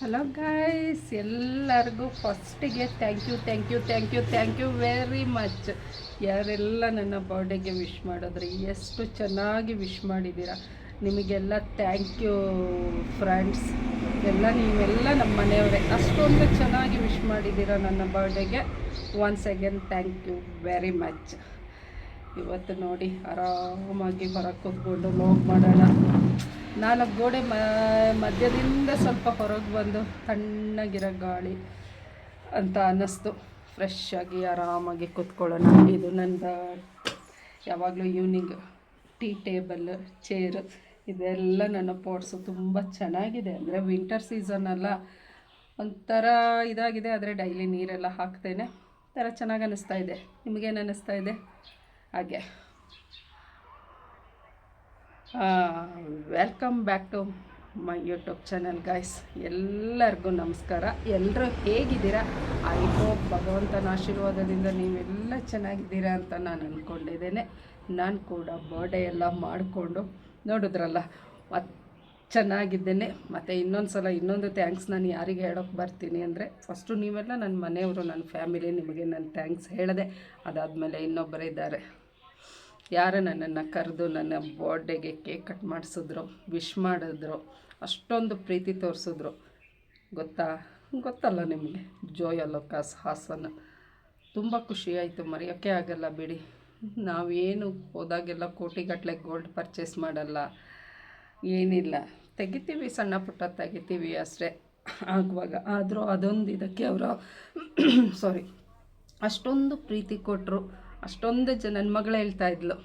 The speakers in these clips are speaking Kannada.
ಹಲೋ ಗಾಯ್ಸ್ ಎಲ್ಲರಿಗೂ ಫಸ್ಟಿಗೆ thank you thank you thank you thank you very much ಯಾರೆಲ್ಲ ನನ್ನ ಬರ್ಡೇಗೆ ವಿಶ್ ಮಾಡಿದ್ರಿ, ಎಷ್ಟು ಚೆನ್ನಾಗಿ ವಿಶ್ ಮಾಡಿದ್ದೀರಾ ನಿಮಗೆಲ್ಲ ಥ್ಯಾಂಕ್ ಯು ಫ್ರೆಂಡ್ಸ್ ಎಲ್ಲ ನೀವೆಲ್ಲ ನಮ್ಮ ಮನೆಯವರೇ. ಅಷ್ಟೊಂದು ಚೆನ್ನಾಗಿ ವಿಶ್ ಮಾಡಿದ್ದೀರಾ ನನ್ನ ಬರ್ಡೇಗೆ once again thank you very much ಇವತ್ತು ನೋಡಿ ಆರಾಮಾಗಿ ಹೊರಗೆ ಕೂತ್ಕೊಂಡು ಲೋಗ್ ಮಾಡೋಣ. ನಾಲ್ಕು ಗೋಡೆ ಮಧ್ಯದಿಂದ ಸ್ವಲ್ಪ ಹೊರಗೆ ಬಂದು ತಣ್ಣಗಿರೋ ಗಾಳಿ ಅಂತ ಅನ್ನಿಸ್ತು. ಫ್ರೆಶ್ ಆಗಿ ಆರಾಮಾಗಿ ಕೂತ್ಕೊಳ್ಳೋಣ. ಇದು ನಂದು ಯಾವಾಗಲೂ ಈವ್ನಿಂಗ್ ಟೀ ಟೇಬಲ್ ಚೇರ್ ಇದೆಲ್ಲ ನನ್ನ ಪಾಟ್ಸು ತುಂಬ ಚೆನ್ನಾಗಿದೆ. ಅಂದರೆ ವಿಂಟರ್ ಸೀಸನ್ ಅಲ್ಲ, ಒಂಥರ ಇದಾಗಿದೆ. ಆದರೆ ಡೈಲಿ ನೀರೆಲ್ಲ ಹಾಕ್ತೇನೆ. ಥರ ಚೆನ್ನಾಗಿ ಅನ್ನಿಸ್ತಾ ಇದೆ. ನಿಮಗೇನು ಅನ್ನಿಸ್ತಾ ಇದೆ? ಹಾಗೆ. Welcome back to my YouTube channel guys ಎಲ್ಲರಿಗೂ ನಮಸ್ಕಾರ. ಎಲ್ಲರೂ ಹೇಗಿದ್ದೀರಾ? ಐ ಹೋಪ್ ಭಗವಂತನ ಆಶೀರ್ವಾದದಿಂದ ನೀವೆಲ್ಲ ಚೆನ್ನಾಗಿದ್ದೀರಾ ಅಂತ ನಾನು ಅಂದ್ಕೊಂಡಿದ್ದೇನೆ ನಾನು ಕೂಡ ಬರ್ಡೇ ಎಲ್ಲ ಮಾಡಿಕೊಂಡು ನೋಡಿದ್ರಲ್ಲ ಮತ್ತು ಚೆನ್ನಾಗಿದ್ದೇನೆ. ಮತ್ತು ಇನ್ನೊಂದು ಸಲ ಇನ್ನೊಂದು ಥ್ಯಾಂಕ್ಸ್ ನಾನು ಯಾರಿಗೆ ಹೇಳೋಕ್ಕೆ ಬರ್ತೀನಿ ಅಂದರೆ ಫಸ್ಟು ನೀವೆಲ್ಲ ನನ್ನ ಮನೆಯವರು ನನ್ನ ಫ್ಯಾಮಿಲಿ ನಿಮಗೆ ನಾನು ಥ್ಯಾಂಕ್ಸ್ ಹೇಳಿದೆ ಅದಾದಮೇಲೆ ಇನ್ನೊಬ್ಬರಿದ್ದಾರೆ ಯಾರು ನನ್ನನ್ನು ಕರೆದು ನನ್ನ ಬರ್ಡೇಗೆ ಕೇಕ್ ಕಟ್ ಮಾಡಿಸಿದ್ರು ವಿಶ್ ಮಾಡಿದ್ರು, ಅಷ್ಟೊಂದು ಪ್ರೀತಿ ತೋರಿಸಿದ್ರು. ಗೊತ್ತಾ? ಗೊತ್ತಲ್ಲ ನಿಮಗೆ? ಜೋಯ ಲೋಕಾಸ್ ಹಾಸನ. ತುಂಬ ಖುಷಿಯಾಯಿತು ಮರೆಯೋಕ್ಕೆ ಆಗಲ್ಲ ಬಿಡಿ. ನಾವೇನು ಹೋದಾಗೆಲ್ಲ ಕೋಟಿಗಟ್ಟಲೆ ಗೋಲ್ಡ್ ಪರ್ಚೇಸ್ ಮಾಡಲ್ಲ. ಏನಿಲ್ಲ. ತೆಗಿತೀವಿ, ಸಣ್ಣ ಪುಟ್ಟ ತೆಗಿತೀವಿ ಅಷ್ಟೇ ಆಗುವಾಗ. ಆದರೂ ಅದೊಂದು ಇದಕ್ಕೆ ಅವರು ಸಾರಿ ಅಷ್ಟೊಂದು ಪ್ರೀತಿ ಕೊಟ್ಟರು ಅಷ್ಟೊಂದು ಜನ ನನ್ನ ಮಗಳೇ ಹೇಳ್ತಾ ಇದ್ಲು.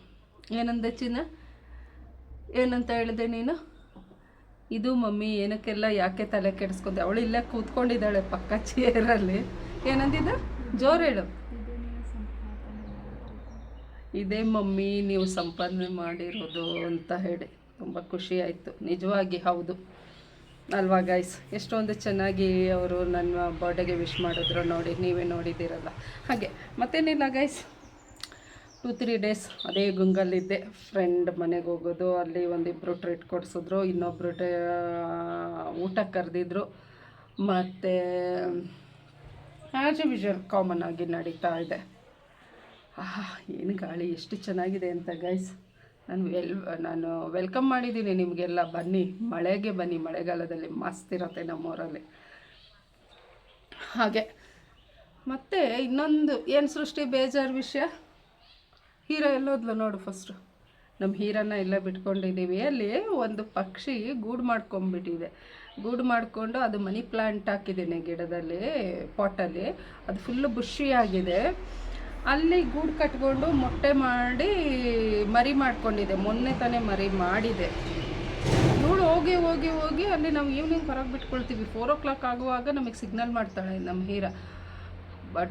ಏನಂದೆ ಚಿನ್ನ? ಏನಂತ ಹೇಳಿದೆ ನೀನು? ಇದು ಮಮ್ಮಿ, ಏನಕ್ಕೆಲ್ಲ ಯಾಕೆ ತಲೆ ಕೆಡಿಸ್ಕೊಂಡೆ? ಅವಳು ಇಲ್ಲೇ ಕೂತ್ಕೊಂಡಿದ್ದಾಳೆ ಪಕ್ಕ ಚೇರಲ್ಲಿ. ಏನಂದಿದ್ದ? ಜೋರು ಹೇಳು. ಇದೇ ಮಮ್ಮಿ, ನೀವು ಸಂಪಾದನೆ ಮಾಡಿರೋದು ಅಂತ ಹೇಳಿ. ತುಂಬ ಖುಷಿ ಆಯಿತು. ನಿಜವಾಗಿ ಹೌದು. ಅಲ್ವಾ ಗೈಸ್ ಎಷ್ಟೊಂದು ಚೆನ್ನಾಗಿ ಅವರು ನನ್ನ ಬರ್ಡೇಗೆ ವಿಶ್ ಮಾಡಿದ್ರು ನೋಡಿ, ನೀವೇ ನೋಡಿದ್ದೀರಲ್ಲ. ಹಾಗೆ, ಮತ್ತೇನಿಲ್ಲ ಗೈಸ್ ಟೂ ತ್ರೀ ಡೇಸ್ ಅದೇ ಗುಂಗಲ್ಲಿದ್ದೆ. ಫ್ರೆಂಡ್ ಮನೆಗೆ ಹೋಗೋದು, ಅಲ್ಲಿ ಒಂದಿಬ್ಬರು ಟ್ರೀಟ್ ಕೊಡಿಸಿದ್ರು ಇನ್ನೊಬ್ಬರು ಟೇ ಊಟ ಕರೆದಿದ್ರು. ಮತ್ತು ಆ್ಯಸ್ ಯೂಶುವಲ್ ಕಾಮನ್ ಆಗಿ ನಡೀತಾ ಇದೆ. ಆಹಾ, ಏನು ಗಾಳಿ, ಎಷ್ಟು ಚೆನ್ನಾಗಿದೆ ಅಂತ ಗೈಸ್ ನಾನು ಎಲ್, ನಾನು ವೆಲ್ಕಮ್ ಮಾಡಿದ್ದೀನಿ ನಿಮಗೆಲ್ಲ. ಬನ್ನಿ, ಮಳೆಗೆ ಬನ್ನಿ. ಮಳೆಗಾಲದಲ್ಲಿ ಮಸ್ತ್ ಇರುತ್ತೆ ನಮ್ಮೂರಲ್ಲಿ. ಹಾಗೆ, ಮತ್ತು ಇನ್ನೊಂದು, ಏನು ಸೃಷ್ಟಿ? ಬೇಜಾರು ವಿಷಯ? ಹೀರೋ ಎಲ್ಲೋದ್ಲು ನೋಡು ಫಸ್ಟು ನಮ್ಮ ಹೀರನ್ನ ಎಲ್ಲ ಬಿಟ್ಕೊಂಡಿದ್ದೀವಿ. ಅಲ್ಲಿ ಒಂದು ಪಕ್ಷಿ ಗೂಡು ಮಾಡ್ಕೊಂಬಿಟ್ಟಿದೆ. ಗೂಡು ಮಾಡಿಕೊಂಡು ಅದು ಮನಿ ಪ್ಲ್ಯಾಂಟ್ ಹಾಕಿದ್ದೀನಿ ಗಿಡದಲ್ಲಿ ಪಾಟಲ್ಲಿ ಅದು ಫುಲ್ಲು ಬುಷಿಯಾಗಿದೆ ಅಲ್ಲಿ ಗೂಡು ಕಟ್ಕೊಂಡು ಮೊಟ್ಟೆ ಮಾಡಿ ಮರಿ ಮಾಡ್ಕೊಂಡಿದೆ. ಮೊನ್ನೆ ತಾನೇ ಮರಿ ಮಾಡಿದೆ. ನೋಡು, ಹೋಗಿ ಹೋಗಿ ಹೋಗಿ ಅಲ್ಲಿ ನಾವು ಈವ್ನಿಂಗ್ ಹೊರಗೆ ಬಿಟ್ಕೊಳ್ತೀವಿ. ಫೋರ್ ಓ ಕ್ಲಾಕ್ ಆಗುವಾಗ ನಮಗೆ ಸಿಗ್ನಲ್ ಮಾಡ್ತಾಳೆ ನಮ್ಮ ಹೀರ.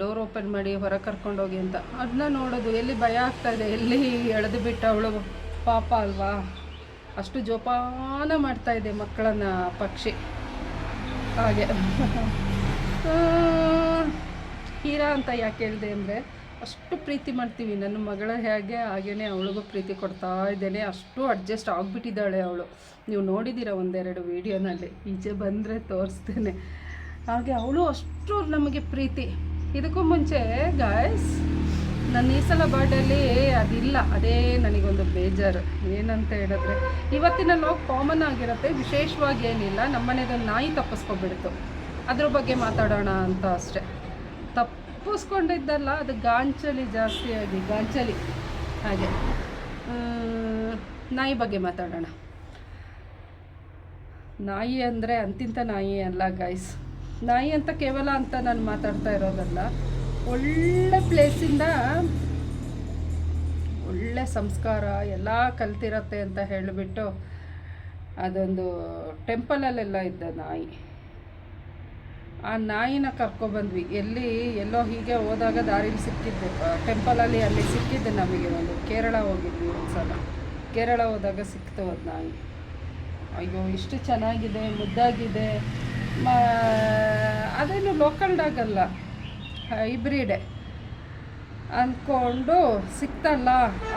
ಡೋರ್ ಓಪನ್ ಮಾಡಿ ಹೊರಗೆ ಕರ್ಕೊಂಡೋಗಿ ಅಂತ. ಅದನ್ನ ನೋಡೋದು, ಎಲ್ಲಿ ಭಯ ಆಗ್ತಾಯಿದೆ ಎಲ್ಲಿ ಎಳೆದು ಬಿಟ್ಟ ಅವಳು? ಪಾಪ ಅಲ್ವಾ? ಅಷ್ಟು ಜೋಪಾನ ಮಾಡ್ತಾ ಇದೆ ಮಕ್ಕಳನ್ನ ಪಕ್ಷಿ. ಹಾಗೆ. ಹೀರಾ ಅಂತ ಯಾಕೆ ಹೇಳಿದೆ ಅಂದರೆ ಅಷ್ಟು ಪ್ರೀತಿ ಮಾಡ್ತೀವಿ. ನನ್ನ ಮಗಳ ಹೇಗೆ ಹಾಗೇ ಅವಳಿಗೂ ಪ್ರೀತಿ ಕೊಡ್ತಾ ಇದ್ದೇನೆ. ಅಷ್ಟು ಅಡ್ಜಸ್ಟ್ ಆಗಿಬಿಟ್ಟಿದ್ದಾಳೆ ಅವಳು. ನೀವು ನೋಡಿದ್ದೀರ ಒಂದೆರಡು ವೀಡಿಯೋನಲ್ಲಿ. ಈಚೆ ಬಂದರೆ ತೋರಿಸ್ತೇನೆ. ಹಾಗೆ ಅವಳು ಅಷ್ಟು ನಮಗೆ ಪ್ರೀತಿ. ಇದಕ್ಕೂ ಮುಂಚೆ ಗಾಯ್ಸ್ ನನ್ನ ಈ ಸಲ ಬರ್ಡೇಲಿ ಅದಿಲ್ಲ. ಅದೇ ನನಗೊಂದು ಬೇಜಾರು. ಏನಂತ ಹೇಳಿದ್ರೆ, ಇವತ್ತಿನ ಲೋಕ್ ಕಾಮನ್ ಆಗಿರುತ್ತೆ. ವಿಶೇಷವಾಗಿ ಏನಿಲ್ಲ. ನಮ್ಮನೆದೊಂದು ನಾಯಿ ತಪ್ಪಿಸ್ಕೊಬಿಡ್ತು. ಅದ್ರ ಬಗ್ಗೆ ಮಾತಾಡೋಣ ಅಂತ ಅಷ್ಟೆ. ತಪ್ಪಿಸ್ಕೊಂಡಿದ್ದಲ್ಲ, ಅದು ಗಾಂಚಲಿ ಜಾಸ್ತಿಯಾಗಿ ಗಾಂಚಲಿ. ಹಾಗೆ. ನಾಯಿ ಬಗ್ಗೆ ಮಾತಾಡೋಣ. ನಾಯಿ ಅಂದರೆ ಅಂತಿಂತ ನಾಯಿ ಅಲ್ಲ ಗಾಯ್ಸ್ ನಾಯಿ ಅಂತ ಕೇವಲ ಅಂತ ನಾನು ಮಾತಾಡ್ತಾ ಇರೋದಲ್ಲ. ಒಳ್ಳೆ ಪ್ಲೇಸಿಂದ ಒಳ್ಳೆ ಸಂಸ್ಕಾರ ಎಲ್ಲ ಕಲ್ತಿರತ್ತೆ ಅಂತ ಹೇಳಿಬಿಟ್ಟು ಅದೊಂದು ಟೆಂಪಲಲ್ಲೆಲ್ಲ ಇದ್ದ ನಾಯಿ. ಆ ನಾಯಿನ ಕರ್ಕೊಬಂದ್ವಿ ಎಲ್ಲಿ, ಎಲ್ಲೋ ಹೀಗೆ ಹೋದಾಗ ದಾರಿಲಿ ಸಿಕ್ಕಿದ್ದೆ. ಟೆಂಪಲಲ್ಲಿ ಅಲ್ಲಿ ಸಿಕ್ಕಿದ್ದೆ ನಮಗೆ ಒಂದು. ಕೇರಳ ಹೋಗಿದ್ವಿ ಒಂದು ಸಲ ಕೇರಳ ಹೋದಾಗ ಸಿಕ್ತು ಅದು ನಾಯಿ. ಅಯ್ಯೋ, ಇಷ್ಟು ಚೆನ್ನಾಗಿದೆ, ಮುದ್ದಾಗಿದೆ. ಅದೇನು ಲೋಕಲ್ ಡಾಗ್ ಅಲ್ಲ. ಅಂದ್ಕೊಂಡು ಸಿಕ್ತಲ್ಲ.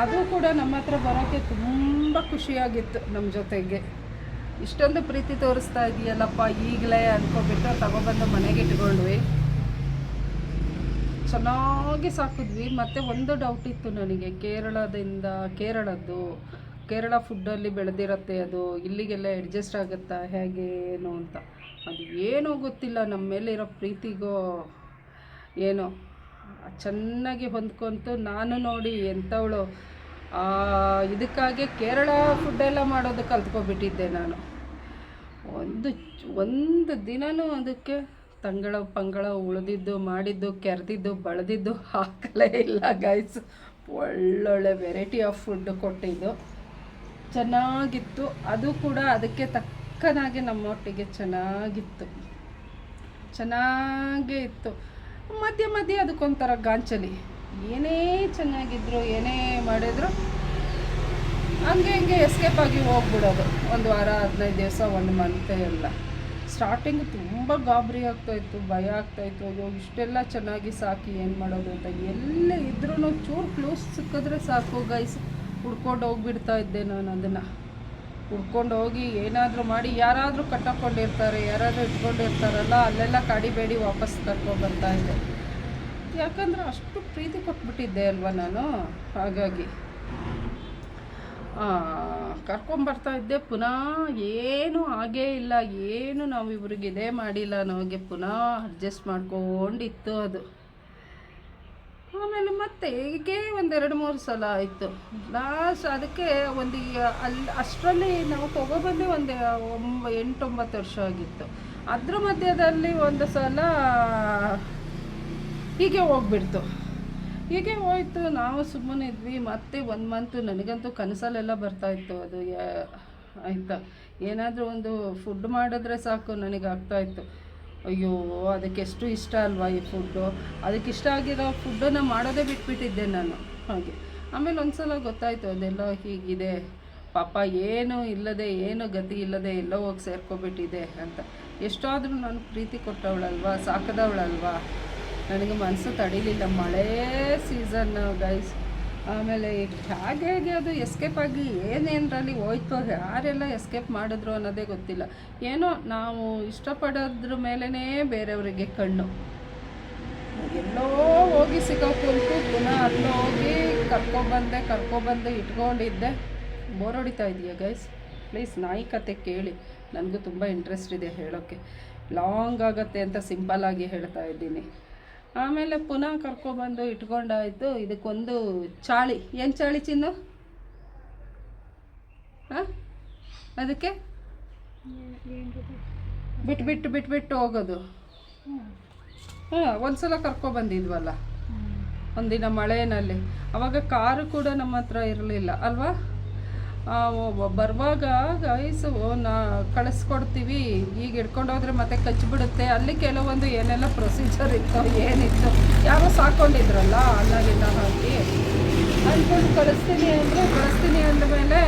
ಅದು ಕೂಡ ನಮ್ಮ ಹತ್ರ ಬರೋಕ್ಕೆ ತುಂಬ ಖುಷಿಯಾಗಿತ್ತು ನಮ್ಮ ಜೊತೆಗೆ. ಇಷ್ಟೊಂದು ಪ್ರೀತಿ ತೋರಿಸ್ತಾ ಇದೆಯಲ್ಲಪ್ಪ, ಈಗಲೇ ಅನ್ಕೊಬಿಟ್ಟು ತಗೊಬಂದು ಮನೆಗೆ ಇಟ್ಕೊಂಡ್ವಿ. ಚೆನ್ನಾಗಿ ಸಾಕಿದ್ವಿ. ಮತ್ತು ಒಂದು ಡೌಟ್ ಇತ್ತು ನನಗೆ, ಕೇರಳದಿಂದ, ಕೇರಳದ್ದು, ಕೇರಳ ಫುಡ್ಡಲ್ಲಿ ಬೆಳೆದಿರತ್ತೆ ಅದು, ಇಲ್ಲಿಗೆಲ್ಲ ಅಡ್ಜಸ್ಟ್ ಆಗುತ್ತಾ, ಹೇಗೆ ಅಂತ. ಅದು ಏನೂ ಗೊತ್ತಿಲ್ಲ ನಮ್ಮ ಮೇಲೆ ಇರೋ ಪ್ರೀತಿಗೋ ಏನೋ. ಚೆನ್ನಾಗಿ ಹೊಂದ್ಕೊಂತು ನಾನು ನೋಡಿ ಎಂಥವಳು ಇದಕ್ಕಾಗಿ ಕೇರಳ ಫುಡ್ಡೆಲ್ಲ ಮಾಡೋದು ಕಲ್ತ್ಕೊಬಿಟ್ಟಿದ್ದೆ ನಾನು. ಒಂದು ಒಂದು ದಿನವೂ ಅದಕ್ಕೆ ತಂಗಳ ಪಂಗಳ ಉಳಿದಿದ್ದು, ಮಾಡಿದ್ದು, ಕೆರೆದಿದ್ದು, ಬಳದಿದ್ದು ಹಾಕಲೇ ಇಲ್ಲ ಗೈಸ್ ಒಳ್ಳೊಳ್ಳೆ ವೆರೈಟಿ ಆಫ್ ಫುಡ್ ಕೊಟ್ಟಿದ್ದು. ಚೆನ್ನಾಗಿತ್ತು. ಅದು ಕೂಡ ಅದಕ್ಕೆ ತಕ್ಕನಾಗಿ ನಮ್ಮೊಟ್ಟಿಗೆ ಚೆನ್ನಾಗಿತ್ತು. ಚೆನ್ನಾಗೇ ಇತ್ತು. ಮಧ್ಯೆ ಮಧ್ಯೆ ಅದಕ್ಕೊಂಥರ ಗಾಂಚಲಿ. ಏನೇ ಚೆನ್ನಾಗಿದ್ರು, ಏನೇ ಮಾಡಿದ್ರು, ಹಂಗೆ ಹಿಂಗೆ ಎಸ್ಕೇಪ್ ಆಗಿ ಹೋಗ್ಬಿಡೋದು. ಒಂದು ವಾರ, ಹದಿನೈದು ದಿವಸ, ಒಂದು ಮಂತೆ ಎಲ್ಲ ಸ್ಟಾರ್ಟಿಂಗ್ ತುಂಬ ಗಾಬರಿ ಆಗ್ತಾಯಿತ್ತು ಭಯ ಆಗ್ತಾಯಿತ್ತು ಅಯ್ಯೋ, ಇಷ್ಟೆಲ್ಲ ಚೆನ್ನಾಗಿ ಸಾಕಿ ಏನು ಮಾಡೋದು ಅಂತ. ಎಲ್ಲೇ ಇದ್ರೂ ಚೂರು ಕ್ಲೂಸ್ ಸಿಕ್ಕಿದ್ರೆ ಸಾಕು ಗೈಸ್ ಹುಡ್ಕೊಂಡು ಹೋಗ್ಬಿಡ್ತಾ ಇದ್ದೆ ನಾನು ಅದನ್ನು. ಹುಡ್ಕೊಂಡು ಹೋಗಿ ಏನಾದರೂ ಮಾಡಿ, ಯಾರಾದರೂ ಕಟ್ಟಕೊಂಡಿರ್ತಾರೆ ಯಾರಾದರೂ ಇಟ್ಕೊಂಡಿರ್ತಾರಲ್ಲ, ಅಲ್ಲೆಲ್ಲ ಕಾಡಿಬೇಡಿ ವಾಪಸ್ ಕರ್ಕೊಂಡು ಬರ್ತಾ ಯಾಕಂದ್ರೆ ಅಷ್ಟು ಪ್ರೀತಿ ಕೊಟ್ಬಿಟ್ಟಿದ್ದೆ ಅಲ್ವ ನಾನು? ಹಾಗಾಗಿ. ಕರ್ಕೊಂಬರ್ತಾ ಇದ್ದೆ. ಪುನಃ ಏನೂ ಹಾಗೇ ಇಲ್ಲ. ಏನು ನಾವು ಇವ್ರಿಗೆ ಇದೇ ಮಾಡಿಲ್ಲ. ನಮಗೆ ಪುನಃ ಅಡ್ಜಸ್ಟ್ ಮಾಡ್ಕೊಂಡಿತ್ತು ಅದು. ಆಮೇಲೆ ಮತ್ತೆ ಹೀಗೆ ಒಂದೆರಡು ಮೂರು ಸಲ ಆಯಿತು. ಲಾಸ್ಟ್ ಅದಕ್ಕೆ ಒಂದು ಅಲ್ಲಿ ಅಷ್ಟರಲ್ಲಿ ನಾವು ತಗೊಬಂದು ಒಂದು, ಒಂಬ, ಎಂಟೊಂಬತ್ತು ವರ್ಷ ಆಗಿತ್ತು. ಅದ್ರ ಮಧ್ಯದಲ್ಲಿ ಒಂದು ಸಲ ಹೀಗೆ ಹೋಗ್ಬಿಡ್ತು. ಹೀಗೆ ಹೋಯ್ತು. ನಾವು ಸುಮ್ಮನೆ ಇದ್ವಿ. ಮತ್ತೆ ಒಂದು ಮಂತು ನನಗಂತೂ ಕನಸಲ್ಲೆಲ್ಲ ಬರ್ತಾಯಿತ್ತು ಅದು ಆಯಿತಾ. ಏನಾದರೂ ಒಂದು ಫುಡ್ ಮಾಡಿದ್ರೆ ಸಾಕು ನನಗೆ ಆಗ್ತಾಯಿತ್ತು ಅಯ್ಯೋ, ಅದಕ್ಕೆ ಎಷ್ಟು ಇಷ್ಟ ಅಲ್ವಾ ಈ ಫುಡ್ಡು ಅದಕ್ಕೆ ಇಷ್ಟ ಆಗಿರೋ ಫುಡ್ಡನ್ನು ಮಾಡೋದೇ ಬಿಟ್ಬಿಟ್ಟಿದ್ದೆ ನಾನು. ಹಾಗೆ. ಆಮೇಲೆ ಒಂದು ಸಲ ಗೊತ್ತಾಯಿತು. ಅದೆಲ್ಲ ಹೀಗಿದೆ. ಪಾಪ ಏನು ಇಲ್ಲದೆ, ಏನು ಗತಿ ಇಲ್ಲದೆ ಎಲ್ಲೋ ಹೋಗಿ ಸೇರ್ಕೊಬಿಟ್ಟಿದೆ ಅಂತ. ಎಷ್ಟಾದರೂ ನಾನು ಪ್ರೀತಿ ಕೊಟ್ಟವಳಲ್ವಾ? ಸಾಕದವಳಲ್ವಾ? ನನಗೆ ಮನಸ್ಸು ತಡೀಲಿಲ್ಲ. ಮಳೆ ಸೀಸನ್ ಗೈಸ್ ಆಮೇಲೆ ಹೇಗೆ ಹೇಗೆ ಅದು ಎಸ್ಕೇಪ್ ಆಗಿ ಏನೇನರಲ್ಲಿ ಹೋಯ್ತು, ಯಾರೆಲ್ಲ ಎಸ್ಕೇಪ್ ಮಾಡಿದ್ರು ಅನ್ನೋದೇ ಗೊತ್ತಿಲ್ಲ. ಏನೋ ನಾವು ಇಷ್ಟಪಡೋದ್ರ ಮೇಲೇ ಬೇರೆಯವರಿಗೆ ಕಣ್ಣು. ಎಲ್ಲೋ ಹೋಗಿ ಸಿಗೋಕ್ಕಂತೂ ಪುನಃ ಅಲ್ಲೋ ಹೋಗಿ ಕರ್ಕೊಬಂದೆ ಕರ್ಕೊಬಂದು ಇಟ್ಕೊಂಡಿದ್ದೆ. ಬೋರ್ ಹೊಡಿತಾ ಇದೆಯಾ ಗೈಸ್ ಪ್ಲೀಸ್ ನಾಯಿ ಕತೆ ಕೇಳಿ. ನನಗೂ ತುಂಬ ಇಂಟ್ರೆಸ್ಟ್ ಇದೆ ಹೇಳೋಕ್ಕೆ ಲಾಂಗ್ ಆಗತ್ತೆ ಅಂತ ಸಿಂಪಲ್ಲಾಗಿ ಹೇಳ್ತಾ ಇದ್ದೀನಿ. ಆಮೇಲೆ ಪುನಃ ಕರ್ಕೊಬಂದು ಇಟ್ಕೊಂಡಾಯಿತು ಇದಕ್ಕೊಂದು ಚಾಳಿ. ಏನು ಚಾಳಿ ಚಿನ್ನು? ಹಾಂ? ಅದಕ್ಕೆ? ಬಿಟ್ಬಿಟ್ಟು ಬಿಟ್ಬಿಟ್ಟು ಹೋಗೋದು. ಹಾಂ ಒಂದು ಸಲ ಕರ್ಕೊಬಂದಿದ್ವಲ್ಲ? ಒಂದಿನ ಮಳೆಯಲ್ಲಿ ಅವಾಗ ಕಾರು ಕೂಡ ನಮ್ಮ ಹತ್ರ ಇರಲಿಲ್ಲ, ಅಲ್ವಾ? ಬರುವಾಗ ಗೈಸು ನಾ ಕಳಿಸ್ಕೊಡ್ತೀವಿ. ಈಗ ಹಿಡ್ಕೊಂಡೋದ್ರೆ ಮತ್ತೆ ಕಚ್ಚಿಬಿಡುತ್ತೆ ಅಲ್ಲಿ ಕೆಲವೊಂದು ಏನೆಲ್ಲ ಪ್ರೊಸೀಜರ್ ಇತ್ತು, ಏನಿತ್ತು, ಯಾರೋ ಸಾಕೊಂಡಿದ್ರಲ್ಲ ಅನ್ನಗಿನ್ನ ಹಾಕಿ. ಅಂದ್ಕೊಂಡು ಕಳಿಸ್ತೀನಿ ಅಂದರೆ, ಕಳಿಸ್ತೀನಿ ಅಂದಮೇಲೆ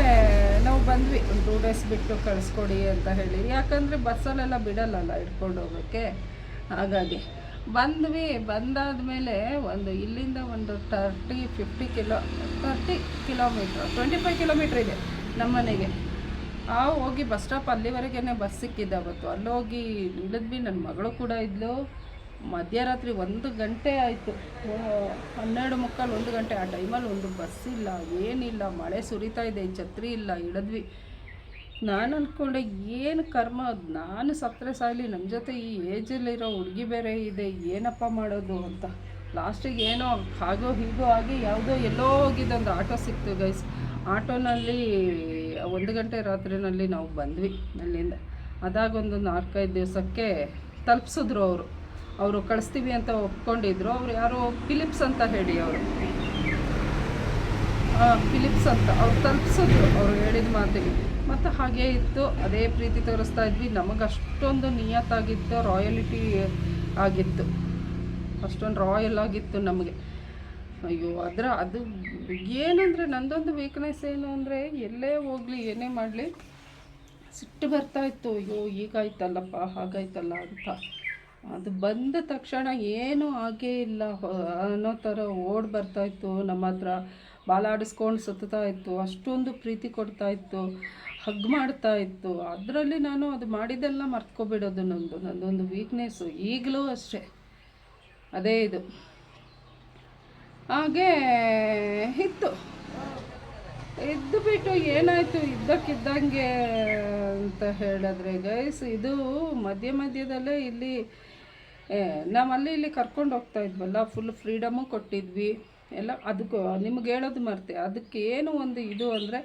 ನಾವು ಬಂದ್ವಿ. ಒಂದು ಟೂ ಡೇಸ್ ಬಿಟ್ಟು ಕಳಿಸ್ಕೊಡಿ ಅಂತ ಹೇಳಿ. ಯಾಕಂದರೆ ಬಸ್ಸಲ್ಲೆಲ್ಲ ಬಿಡಲ್ಲಲ್ಲ ಹಿಡ್ಕೊಂಡು ಹೋಗೋಕ್ಕೆ. ಹಾಗಾಗಿ. ಬಂದ್ವಿ, ಬಂದಾದಮೇಲೆ ಒಂದು ಇಲ್ಲಿಂದ ಒಂದು thirty fifty kilo thirty kilometre twenty five kilometre ಇದೆ ನಮ್ಮ ಮನೆಗೆ. ಆ ಹೋಗಿ ಬಸ್ ಸ್ಟಾಪ್ ಅಲ್ಲಿವರೆಗೇ ಬಸ್ ಸಿಕ್ಕಿದ್ದ ಅವತ್ತು. ಅಲ್ಲೋಗಿ ಇಳಿದ್ವಿ ನನ್ನ ಮಗಳು ಕೂಡ ಇದ್ಲು. ಮಧ್ಯರಾತ್ರಿ ಒಂದು ಗಂಟೆ ಆಯಿತು. ಹನ್ನೆರಡು ಮುಕ್ಕಾಲು ಒಂದು ಗಂಟೆ. ಆ ಟೈಮಲ್ಲಿ ಒಂದು ಬಸ್ ಇಲ್ಲ, ಏನಿಲ್ಲ, ಮಳೆ ಸುರಿತಾ ಇದೆ, ಛತ್ರಿ ಇಲ್ಲ, ಇಳಿದ್ವಿ. ನಾನು ಅಂದ್ಕೊಂಡೆ ಏನು ಕರ್ಮ? ನಾನು ಸತ್ತರೆ ಸಾಯಲಿ ನಮ್ಮ ಜೊತೆ ಈ ಏಜಲ್ಲಿರೋ ಹುಡುಗಿ ಬೇರೆ ಇದೆ, ಏನಪ್ಪ ಮಾಡೋದು ಅಂತ. ಲಾಸ್ಟಿಗೆ ಏನೋ ಹಾಗೋ ಹೀಗೋ ಆಗಿ ಯಾವುದೋ ಎಲ್ಲೋ ಹೋಗಿದ್ದೊಂದು ಆಟೋ ಸಿಕ್ತು ಗೈಸ್ ಆಟೋನಲ್ಲಿ ಒಂದು ಗಂಟೆ ರಾತ್ರಿನಲ್ಲಿ ನಾವು ಬಂದ್ವಿ ಅಲ್ಲಿಂದ. ಅದಾಗೊಂದು ನಾಲ್ಕೈದು ದಿವಸಕ್ಕೆ ತಲುಪಿಸಿದ್ರು ಅವರು. ಅವರು ಕಳಿಸ್ತೀವಿ ಅಂತ ಒಪ್ಕೊಂಡಿದ್ರು. ಅವ್ರು ಯಾರೋ ಫಿಲಿಪ್ಸ್ ಅಂತ ಹೇಳಿ ಅವರು. ಫಿಲಿಪ್ಸ್ ಅಂತ. ಅವ್ರು ತಲುಪಿಸಿದ್ರು. ಅವ್ರು ಹೇಳಿದ ಮಾತಿಗೆ. ಮತ್ತು ಹಾಗೇ ಇತ್ತು. ಅದೇ ಪ್ರೀತಿ ತೋರಿಸ್ತಾ ಇದ್ವಿ. ನಮಗೆ ಅಷ್ಟೊಂದು ನಿಯತ್ತಾಗಿತ್ತು ರಾಯಲಿಟಿ ಆಗಿತ್ತು. ಅಷ್ಟೊಂದು ರಾಯಲ್ ಆಗಿತ್ತು ನಮಗೆ. ಅಯ್ಯೋ ಅದರ ಅದು ಏನಂದರೆ ನಂದೊಂದು ವೀಕ್ನೆಸ್ ಏನು ಅಂದರೆ ಎಲ್ಲೇ ಹೋಗಲಿ, ಏನೇ ಮಾಡಲಿ, ಸಿಟ್ಟು ಬರ್ತಾ ಇತ್ತು. ಅಯ್ಯೋ, ಹೀಗಾಯ್ತಲ್ಲಪ್ಪ, ಹಾಗಾಯ್ತಲ್ಲ ಅಂತ. ಅದು ಬಂದ ತಕ್ಷಣ ಏನೂ ಆಗೇ ಇಲ್ಲ. ಅನ್ನೋ ಥರ ಓಡ್ ಬರ್ತಾಯಿತ್ತು ನಮ್ಮ ಹತ್ರ ಬಾಲಾಡಿಸ್ಕೊಂಡು ಸುತ್ತಾ ಇತ್ತು. ಅಷ್ಟೊಂದು ಪ್ರೀತಿ ಕೊಡ್ತಾ ಇತ್ತು. ಹಗ್ ಮಾಡ್ತಾ ಇತ್ತು. ಅದರಲ್ಲಿ ನಾನು ಅದು ಮಾಡಿದ್ದೆಲ್ಲ ಮರ್ತ್ಕೊಬಿಡೋದು ನಂದು, ನಂದೊಂದು ವೀಕ್ನೆಸ್ಸು ಈಗಲೂ ಅಷ್ಟೇ. ಅದೇ ಇದು. ಹಾಗೆ ಇತ್ತು. ಇದ್ದು ಬಿಟ್ಟು ಏನಾಯಿತು ಇದ್ದಕ್ಕಿದ್ದಂಗೆ ಅಂತ ಹೇಳಿದ್ರೆ ಗೈಸ್ ಇದು ಮಧ್ಯ ಮಧ್ಯದಲ್ಲೇ ಇಲ್ಲಿ ನಾವಲ್ಲಿ ಇಲ್ಲಿ ಕರ್ಕೊಂಡು ಹೋಗ್ತಾ ಇದ್ವಲ್ಲ ಫುಲ್ ಫ್ರೀಡಮು ಕೊಟ್ಟಿದ್ವಿ. ಎಲ್ಲ ಅದಕ್ಕೂ ನಿಮ್ಗೆ ಹೇಳೋದು ಮರ್ತೆ. ಅದಕ್ಕೇನು ಒಂದು ಇದು ಅಂದರೆ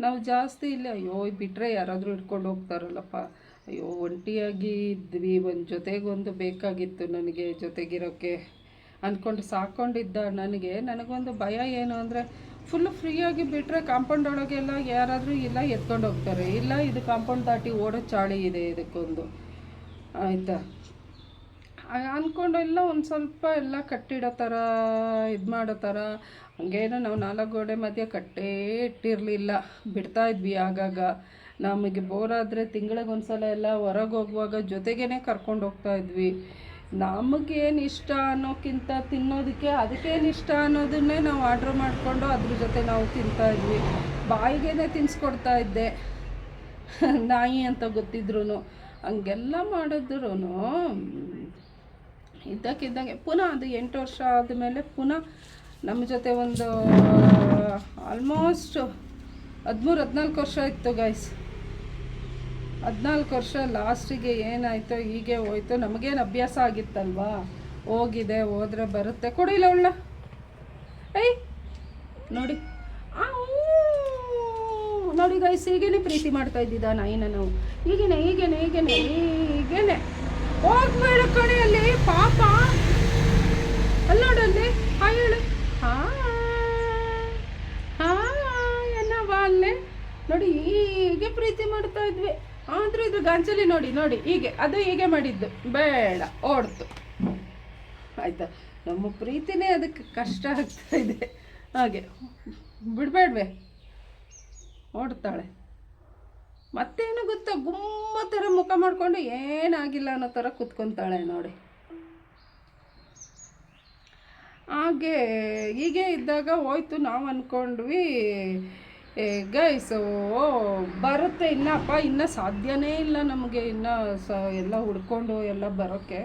ನಾವು ಜಾಸ್ತಿ ಇಲ್ಲಿ, ಅಯ್ಯೋ ಬಿಟ್ಟರೆ ಯಾರಾದರೂ ಇಟ್ಕೊಂಡು ಹೋಗ್ತಾರಲ್ಲಪ್ಪ. ಅಯ್ಯೋ, ಒಂಟಿಯಾಗಿ ಇದ್ವಿ, ಒಂದು ಜೊತೆಗೊಂದು ಬೇಕಾಗಿತ್ತು ನನಗೆ ಜೊತೆಗಿರೋಕ್ಕೆ ಅಂದ್ಕೊಂಡು ಸಾಕೊಂಡಿದ್ದ ನನಗೆ ನನಗೊಂದು ಭಯ ಏನು ಅಂದರೆ ಫುಲ್ ಫ್ರೀಯಾಗಿ ಬಿಟ್ಟರೆ ಕಾಂಪೌಂಡ್ ಒಳಗೆಲ್ಲ ಯಾರಾದರೂ ಇಲ್ಲ, ಎತ್ಕೊಂಡು ಹೋಗ್ತಾರೆ. ಇಲ್ಲ, ಇದು ಕಾಂಪೌಂಡ್ ದಾಟಿ ಓಡೋ ಚಾಳಿ ಇದೆ ಇದಕ್ಕೊಂದು. ಆಯಿತಾ? ಅಂದ್ಕೊಂಡು ಎಲ್ಲ ಒಂದು ಸ್ವಲ್ಪ ಎಲ್ಲ ಕಟ್ಟಿಡೋ ಥರ ಇದು ಮಾಡೋ ಥರ ಹಂಗೇನೋ ನಾವು ನಾಲ್ಕು ಗೋಡೆ ಮಧ್ಯೆ ಕಟ್ಟೇ ಇಟ್ಟಿರಲಿಲ್ಲ. ಬಿಡ್ತಾ ಇದ್ವಿ ಆಗಾಗ. ನಮಗೆ ಬೋರ್ ಆದರೆ ತಿಂಗಳಿಗೆ ಒಂದ್ಸಲ ಎಲ್ಲ ಹೊರಗೆ ಹೋಗುವಾಗ ಜೊತೆಗೇ ಕರ್ಕೊಂಡು ಹೋಗ್ತಾ ಇದ್ವಿ. ನಮಗೇನು ಇಷ್ಟ ಅನ್ನೋಕ್ಕಿಂತ ತಿನ್ನೋದಕ್ಕೆ ಅದಕ್ಕೇನು ಇಷ್ಟ ಅನ್ನೋದನ್ನೇ ನಾವು ಆರ್ಡ್ರ್ ಮಾಡಿಕೊಂಡು ಅದ್ರ ಜೊತೆ ನಾವು ತಿಂತಾ ಇದ್ವಿ. ಬಾಯಿಗೇನೆ ತಿನ್ನಿಸ್ಕೊಡ್ತಾ ಇದ್ದೆ. ನಾಯಿ ಅಂತ ಗೊತ್ತಿದ್ರು ಹಂಗೆಲ್ಲ ಮಾಡಿದ್ರು ಇದ್ದಕ್ಕಿದ್ದಂಗೆ ಪುನಃ ಅದು ಎಂಟು ವರ್ಷ ಆದಮೇಲೆ ಪುನಃ ನಮ್ಮ ಜೊತೆ ಒಂದು ಆಲ್ಮೋಸ್ಟ್ ಹದಿಮೂರು, ಹದಿನಾಲ್ಕು ವರ್ಷ ಇತ್ತು ಗೈಸ್ ಹದಿನಾಲ್ಕು ವರ್ಷ ಲಾಸ್ಟಿಗೆ ಏನಾಯಿತು, ಹೀಗೆ ಹೋಯ್ತು, ನಮಗೇನು ಅಭ್ಯಾಸ ಆಗಿತ್ತಲ್ವಾ? ಹೋಗಿದೆ, ಹೋದರೆ ಬರುತ್ತೆ. ಕೊಡಿಲ್ಲ ಅವಳ ಏಯ್, ನೋಡಿ. ನೋಡಿ ಗೈಸ್ ಹೀಗೇನೆ ಪ್ರೀತಿ ಮಾಡ್ತಾ ಇದ್ದಿದ್ದ ನಾಯಿನ ನಾವು ಹೀಗೇನೆ ಹೀಗೇನೆ ಹೀಗೇನೆ ಹೀಗೇನೆ. ಹೋಗ್ಬೇಡ ಕಣೆ ಅಲ್ಲಿ ಪಾಪ. ಅಲ್ಲಿ ನೋಡಲ್ಲಿ, ಹಾಯ್ ಹೇಳು. ಹಾಯ್ ಏನವ ಅಲ್ಲೇ. ನೋಡಿ, ಹೀಗೆ ಪ್ರೀತಿ ಮಾಡ್ತಾ ಇದ್ವಿ. ಆದ್ರೆ ಇದು ಗಾಂಚಲಿ ನೋಡಿ ನೋಡಿ, ಹೀಗೆ. ಅದು ಹೀಗೆ ಮಾಡಿದ್ದು. ಬೇಡ, ಓಡ್ತು. ಆಯ್ತಾ? ನಮ್ಮ ಪ್ರೀತಿನೇ ಅದಕ್ಕೆ ಕಷ್ಟ ಆಗ್ತಾ ಇದೆ. ಹಾಗೆ. ಬಿಡಬೇಡ್ವೆ. ಓಡ್ತಾಳೆ. ಮತ್ತೇನು ಗೊತ್ತಾ? ಗುಮ್ಮ ಥರ ಮುಖ ಮಾಡಿಕೊಂಡು ಏನಾಗಿಲ್ಲ ಅನ್ನೋ ಥರ ಕುತ್ಕೊತಾಳೆ ನೋಡಿ. ಹಾಗೆ ಹೀಗೆ ಇದ್ದಾಗ ಹೋಯ್ತು. ನಾವು ಅಂದ್ಕೊಂಡ್ವಿ ಗೈಸ್ ಬರುತ್ತೆ ಇನ್ನಪ್ಪ, ಇನ್ನೂ ಸಾಧ್ಯನೇ ಇಲ್ಲ ನಮಗೆ. ಇನ್ನು ಸ, ಎಲ್ಲ ಹುಡ್ಕೊಂಡು ಎಲ್ಲ ಬರೋಕ್ಕೆ.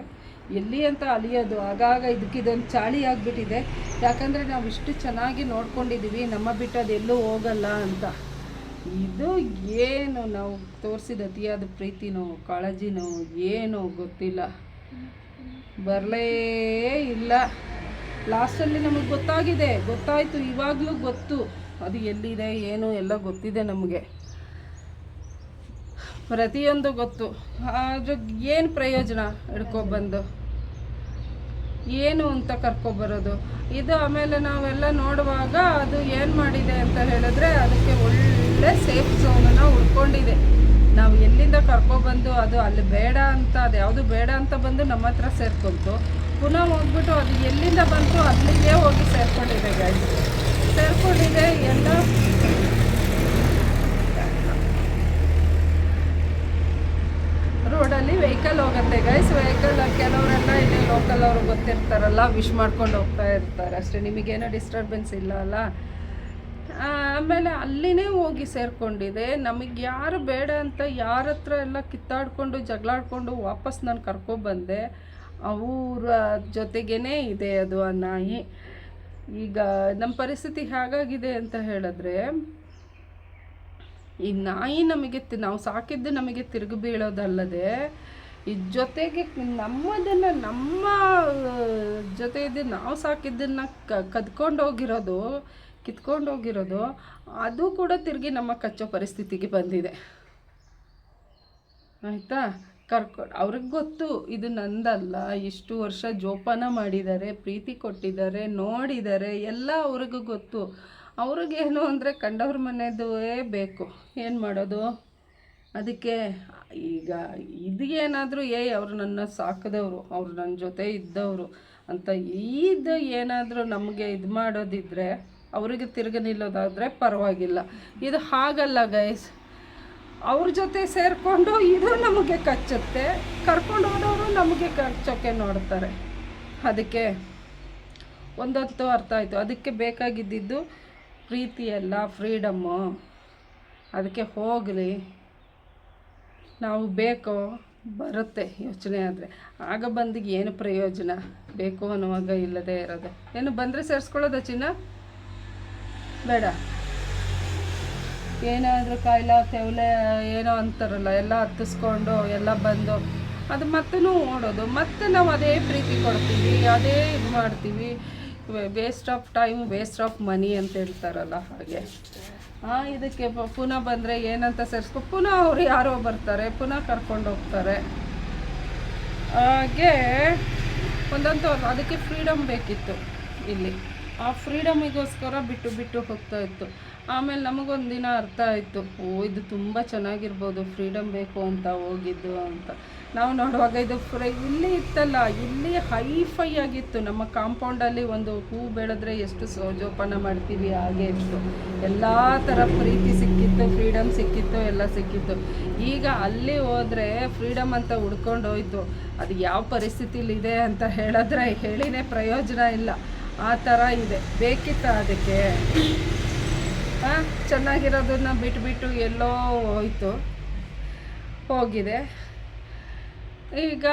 ಎಲ್ಲಿ ಅಂತ ಅಲಿಯೋದು. ಆಗಾಗ ಇದಕ್ಕಿದೊಂದು ಚಾಳಿ ಆಗಿಬಿಟ್ಟಿದೆ. ಯಾಕಂದರೆ ನಾವು ಇಷ್ಟು ಚೆನ್ನಾಗಿ ನೋಡ್ಕೊಂಡಿದ್ದೀವಿ ನಮ್ಮ ಬಿಟ್ಟು ಎಲ್ಲೂ ಹೋಗಲ್ಲ ಅಂತ. ಇದು ಏನು ನಾವು ತೋರಿಸಿದ ಅತಿಯಾದ ಪ್ರೀತಿನೋ ಕಾಳಜಿನೋ ಏನೋ ಗೊತ್ತಿಲ್ಲ. ಬರಲೇ ಇಲ್ಲ. ಲಾಸ್ಟಲ್ಲಿ ನಮಗೆ ಗೊತ್ತಾಗಿದೆ. ಗೊತ್ತಾಯಿತು, ಇವಾಗಲೂ ಗೊತ್ತು. ಅದು ಎಲ್ಲಿದೆ, ಏನು, ಎಲ್ಲ ಗೊತ್ತಿದೆ ನಮಗೆ. ಪ್ರತಿಯೊಂದು ಗೊತ್ತು. ಆದ್ರೆ ಏನು ಪ್ರಯೋಜನ ಹಿಡ್ಕೊಬಂದು ಏನು ಅಂತ ಕರ್ಕೊಬರೋದು ಇದು ಆಮೇಲೆ ನಾವೆಲ್ಲ ನೋಡುವಾಗ ಅದು ಏನು ಮಾಡಿದೆ ಅಂತ ಹೇಳಿದ್ರೆ ಅದಕ್ಕೆ ಒಳ್ಳೆ ಸೇಫ್ ಝೋನನ್ನ ಉಳ್ಕೊಂಡಿದೆ. ನಾವು ಎಲ್ಲಿಂದ ಕರ್ಕೊಬಂದು ಅದು ಅಲ್ಲಿ ಬೇಡ ಅಂತ, ಅದು ಯಾವುದು ಬೇಡ ಅಂತ ಬಂದು ನಮ್ಮ ಹತ್ರ ಸೇರ್ಕೊಂತು. ಪುನಃ ಹೋಗ್ಬಿಟ್ಟು ಅದು ಎಲ್ಲಿಂದ ಬಂತು ಅಲ್ಲಿಗೆ ಹೋಗಿ ಸೇರ್ಕೊಂಡಿದೆ ಗಾಡಿ ಸೇರ್ಕೊಂಡಿದೆ ಎಲ್ಲ. ರೋಡಲ್ಲಿ ವೆಹಿಕಲ್ ಹೋಗುತ್ತೆ ಗೈಸ್ ವೆಹಿಕಲ್ ಕೆಲವರೆಲ್ಲ ಇಲ್ಲಿ ಲೋಕಲ್ ಅವರು ಗೊತ್ತಿರ್ತಾರಲ್ಲ ವಿಶ್ ಮಾಡ್ಕೊಂಡು ಹೋಗ್ತಾ ಇರ್ತಾರೆ. ಅಷ್ಟೇ ನಿಮಗೇನೋ ಡಿಸ್ಟರ್ಬೆನ್ಸ್ ಇಲ್ಲ ಅಲ್ಲ? ಆಮೇಲೆ ಅಲ್ಲಿನೇ ಹೋಗಿ ಸೇರ್ಕೊಂಡಿದೆ. ನಮಗೆ ಯಾರು ಬೇಡ ಅಂತ ಯಾರ ಹತ್ರ ಎಲ್ಲ ಕಿತ್ತಾಡಿಕೊಂಡು, ಜಗಳಾಡ್ಕೊಂಡು ವಾಪಸ್ ನಾನು ಕರ್ಕೊಬಂದೆ ಅವರ ಜೊತೆಗೇ ಇದೆ ಅದು ಆ ನಾಯಿ. ಈಗ ನಮ್ಮ ಪರಿಸ್ಥಿತಿ ಹೇಗಾಗಿದೆ ಅಂತ ಹೇಳಿದ್ರೆ, ಈ ನಾಯಿ ನಮಗೆ ನಾವು ಸಾಕಿದ್ದು ನಮಗೆ ತಿರುಗಿ ಬೀಳೋದಲ್ಲದೆ, ಈ ಜೊತೆಗೆ ನಮ್ಮದನ್ನು, ನಮ್ಮ ಜೊತೆ ಇದ್ದು ನಾವು ಸಾಕಿದ್ದನ್ನು ಕದ್ಕೊಂಡು ಹೋಗಿರೋದು ಕಿತ್ಕೊಂಡು ಹೋಗಿರೋದು, ಅದು ಕೂಡ ತಿರುಗಿ ನಮ್ಮ ಕಚ್ಚೋ ಪರಿಸ್ಥಿತಿಗೆ ಬಂದಿದೆ. ಆಯಿತಾ? ಕರ್ಕೊ, ಅವ್ರಿಗೆ ಗೊತ್ತು, ಇದು ನಂದಲ್ಲ, ಇಷ್ಟು ವರ್ಷ ಜೋಪಾನ ಮಾಡಿದ್ದಾರೆ, ಪ್ರೀತಿ ಕೊಟ್ಟಿದ್ದಾರೆ, ನೋಡಿದ್ದಾರೆ, ಎಲ್ಲ ಅವ್ರಿಗೂ ಗೊತ್ತು. ಅವ್ರಿಗೇನು ಅಂದರೆ ಕಂಡವ್ರ ಮನೆದುವೇ ಬೇಕು. ಏನು ಮಾಡೋದು? ಅದಕ್ಕೆ ಈಗ ಇದು ಏನಾದರೂ ಏಯ್ ಅವರು ನನ್ನ ಸಾಕಿದವರು, ಅವರು ನನ್ನ ಜೊತೆ ಇದ್ದವರು ಅಂತ, ಇದು ಏನಾದರೂ ನಮಗೆ ಇದು ಮಾಡೋದಿದ್ರೆ ಅವರಿಗೆ ತಿರುಗಿ ನಿಲ್ಲೋದಾದರೆ ಪರವಾಗಿಲ್ಲ. ಇದು ಹಾಗಲ್ಲ ಗೈಸ್ ಅವ್ರ ಜೊತೆ ಸೇರಿಕೊಂಡು ಇದು ನಮಗೆ ಕಚ್ಚುತ್ತೆ. ಕರ್ಕೊಂಡು ಹೋದವರು ನಮಗೆ ಕಚ್ಚೋಕ್ಕೆ ನೋಡ್ತಾರೆ. ಅದಕ್ಕೆ ಒಂದೊತ್ತು ಅರ್ಥ ಆಯಿತು. ಅದಕ್ಕೆ ಬೇಕಾಗಿದ್ದಿದ್ದು ಪ್ರೀತಿಯಲ್ಲ ಫ್ರೀಡಮ್ಮು ಅದಕ್ಕೆ ಹೋಗಲಿ. ನಾವು ಬೇಕೋ ಬರುತ್ತೆ ಯೋಚನೆ ಆದರೆ. ಆಗ ಬಂದಿಗೆ ಏನು ಪ್ರಯೋಜನ? ಬೇಕು ಅನ್ನುವಾಗ ಇಲ್ಲದೇ ಇರೋದು. ಏನು ಬಂದರೆ ಸೇರಿಸ್ಕೊಳ್ಳೋದ ಚಿನ್ನ? ಬೇಡ. ಏನಾದರೂ ಕಾಯಿಲ, ತೆವಲೆ, ಏನೋ ಅಂತಾರಲ್ಲ, ಎಲ್ಲ ಹತ್ತಿಸ್ಕೊಂಡು, ಎಲ್ಲ ಬಂದು, ಅದು ಮತ್ತೆ ಓಡೋದು ಮತ್ತೆ ನಾವು ಅದೇ ಪ್ರೀತಿ ಕೊಡ್ತೀವಿ, ಅದೇ ಇದು ಮಾಡ್ತೀವಿ. Waste of time waste of money ಅಂತ ಹೇಳ್ತಾರಲ್ಲ ಹಾಗೆ. ಇದಕ್ಕೆ ಪುನಃ ಬಂದರೆ ಏನಂತ ಸೇರಿಸ್ಕೊ, ಪುನಃ ಅವ್ರು ಯಾರೋ ಬರ್ತಾರೆ, ಪುನಃ ಕರ್ಕೊಂಡು ಹೋಗ್ತಾರೆ. ಹಾಗೆ, ಒಂದಂತೂ ಅದಕ್ಕೆ ಫ್ರೀಡಮ್ ಬೇಕಿತ್ತು ಇಲ್ಲಿ. ಆ ಫ್ರೀಡಮಿಗೋಸ್ಕರ ಬಿಟ್ಟು ಬಿಟ್ಟು ಹೋಗ್ತಾ ಇತ್ತು. ಆಮೇಲೆ ನಮಗೊಂದು ದಿನ ಅರ್ಥ ಆಯಿತು. ಓ, ಇದು ತುಂಬ ಚೆನ್ನಾಗಿರ್ಬೋದು. ಫ್ರೀಡಮ್ ಬೇಕು ಅಂತ ಹೋಗಿದ್ದು ಅಂತ. ನಾವು ನೋಡುವಾಗ ಇದು ಫ್ರೈ ಇಲ್ಲಿ ಇತ್ತಲ್ಲ, ಇಲ್ಲಿ ಹೈ ಫೈ ಆಗಿತ್ತು. ನಮ್ಮ ಕಾಂಪೌಂಡಲ್ಲಿ ಒಂದು ಹೂ ಬೆಳೆದ್ರೆ ಎಷ್ಟು ಸೋಜೋಪಾನ ಮಾಡ್ತೀವಿ ಹಾಗೆ ಇತ್ತು. ಎಲ್ಲ ಥರ ಪ್ರೀತಿ ಸಿಕ್ಕಿತ್ತು ಫ್ರೀಡಮ್ ಸಿಕ್ಕಿತ್ತು, ಎಲ್ಲ ಸಿಕ್ಕಿತ್ತು. ಈಗ ಅಲ್ಲಿ ಹೋದರೆ ಫ್ರೀಡಮ್ ಅಂತ ಹುಡ್ಕೊಂಡು ಹೋಯ್ತು. ಅದು ಯಾವ ಪರಿಸ್ಥಿತಿಲಿದೆ ಅಂತ ಹೇಳಿದ್ರೆ ಹೇಳಿನೇ ಪ್ರಯೋಜನ ಇಲ್ಲ. ಆ ಥರ ಇದೆ. ಬೇಕಿತ್ತ ಅದಕ್ಕೆ? ಹಾಂ ಚೆನ್ನಾಗಿರೋದನ್ನ ಬಿಟ್ಬಿಟ್ಟು ಎಲ್ಲೋ ಹೋಯ್ತು. ಹೋಗಿದೆ. ಈಗ